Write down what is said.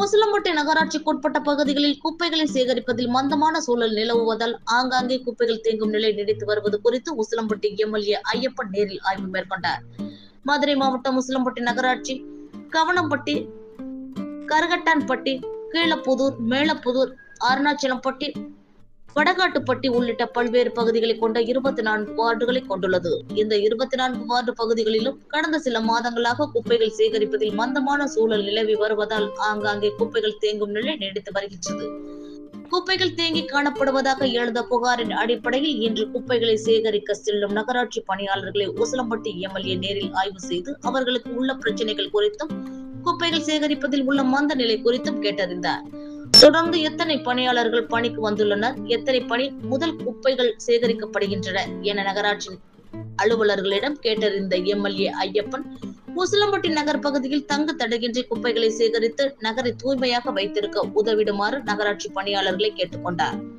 உசிலம்பட்டி நகராட்சிக்குட்பட்ட பகுதிகளில் குப்பைகளை சேகரிப்பதில் மந்தமான சூழல் நிலவுவதால் ஆங்காங்கே குப்பைகள் தேங்கும் நிலை நீடித்து வருவது குறித்து உசிலம்பட்டி எம்எல்ஏ ஐயப்பன் நேரில் ஆய்வு மேற்கொண்டார். மதுரை மாவட்டம் உசிலம்பட்டி நகராட்சி கவனம்பட்டி கருகட்டான்பட்டி கீழப்புதூர் மேலப்புதூர் அருணாச்சலம்பட்டி வடகாட்டுப்பட்டி உள்ளிட்ட பல்வேறு பகுதிகளை கொண்ட இருபத்தி நான்கு வார்டுகளை கொண்டுள்ளது. இந்த இருபத்தி நான்கு வார்டு பகுதிகளிலும் கடந்த சில மாதங்களாக குப்பைகள் சேகரிப்பதில் மந்தமான சூழல் நிலவி வருவதால் ஆங்காங்கே குப்பைகள் தேங்கும் நிலை நீடித்து வருகின்றது. குப்பைகள் தேங்கி காணப்படுவதாக எழுந்த புகாரின் அடிப்படையில் இன்று குப்பைகளை சேகரிக்க செல்லும் நகராட்சி பணியாளர்களை உசலம்பட்டி எம்எல்ஏ நேரில் ஆய்வு செய்து அவர்களுக்கு உள்ள பிரச்சனைகள் குறித்தும் குப்பைகள் சேகரிப்பதில் உள்ள மந்த நிலை குறித்தும் கேட்டறிந்தார். தொடர்ந்து எத்தனை பணியாளர்கள் பணிக்கு வந்துள்ளனர்? எத்தனை பணி முதல் குப்பைகள் சேகரிக்கப்படுகின்றன என நகராட்சி அலுவலர்களிடம் கேட்டறிந்த எம்எல்ஏ ஐயப்பன் உசிலம்பட்டி நகர் பகுதியில் தங்கு தடையின்றி குப்பைகளை சேகரித்து நகரை தூய்மையாக வைத்திருக்க உதவிடுமாறு நகராட்சி பணியாளர்களை கேட்டுக்கொண்டார்.